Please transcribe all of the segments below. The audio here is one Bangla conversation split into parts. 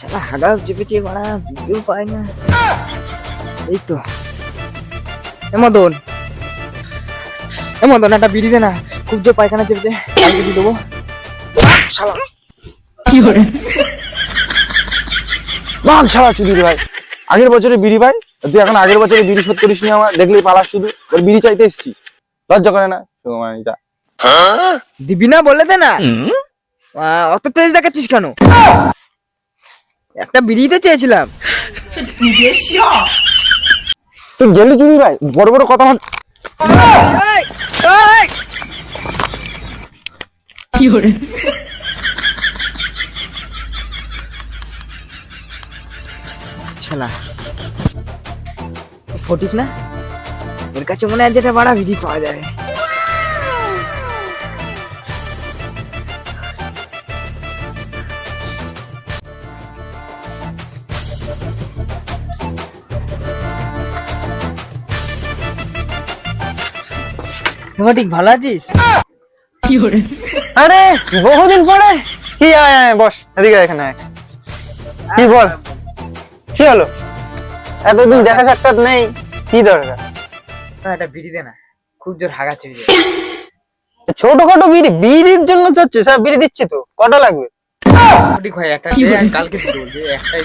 শালা হাগা চেপেছে বাড়া ভিডিও পায় না। এই তো। এ মদন। এ মদন একটা বিড়ি দে না। খুব জোর পায়খানা চেপেছে দিয়ে দেবো। শালা। বাল ছাড়া চুদির ভাই। আগের বছরে বিড়ি ভাই তুই এখন আগের বছরে বিড়ি শোধ করিস নি আমার দেখলেই পালাস শুধু। তোর বিড়ি চাইতে এসছি। লজ্জা করে না? মানে যা দিবি না বলে দে না। আহ, অত তেজ দেখাচ্ছিস কেন? একটা বিড়ি তো চেয়েছিলাম। তুই গেলি চুদি ভাই? বড় বড় কথা আমার- এই, এই! শালা। ফটিক না? ওর কাছে মনে হয় যেটা বাড়া ভিড়ি পাওয়া যাবে ফটিক ভালো আছিস? আরে বহুদিন পরে। কি আয় আয় বস এদিকে এখানে কি বল? কি হলো? এতদিন দেখা সাক্ষাৎ নেই কি দরকার? না, একটা বিড়ি দে না খুব জোর হাগা চেপে ছোটখাটো বিড়ি বিড়ির জন্য চাচ্ছে সব বিড়ি দিচ্ছি তো কটা লাগবে? একটা কালকে একটাই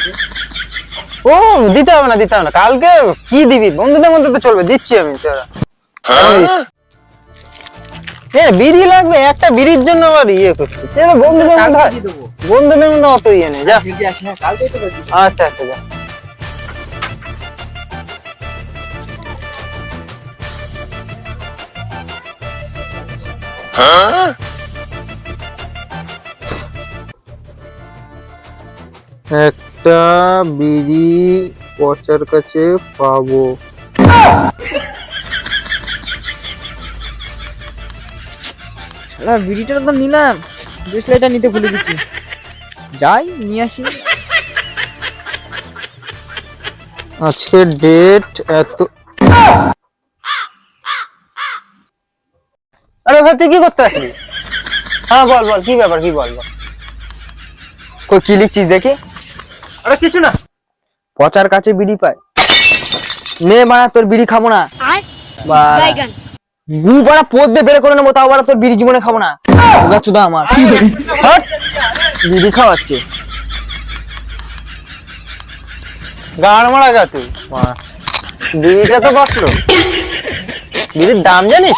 ও দিতে হবে না দিতে হবে না কালকে কি দিবি? বন্ধুদের মধ্যে তো চলবে দিচ্ছি আমি তোরা। এ বিড়ি লাগবে একটা বিড়ির জন্য আবার ইয়ে করছিস এ না, বন্ধুদের মধ্যে হয়। বন্ধুদের মধ্যে অত ইয়ে নেই যা। হ্যাঁ আচ্ছা আচ্ছা যা। একটা বিড়ি পচার কাছে পাবো। শালা বিড়িটা তো নিলাম। ব্রেসলেটটা নিতে ভুলে গেছি। যাই নিয়ে আসি। আজকে ডেট এত আরে ভাই তুই কি করতে আসলি? হ্যাঁ বল বল কি ব্যাপার কি বল বল। কই কি লিখছিস দেখি। আরে কিছু না। পচার কাছে বিড়ি পায়। নে মারা তোর বিড়ি খাব না। বাইগান গু বাড়া পোদ করে নেব, তাও তোর বিড়ি জীবনে খাব না। আমার! বিড়ি খাওয়াচ্ছে। গাড় মারা গা বিড়িটা তো বাঁচলো। বিড়ির দাম জানিস?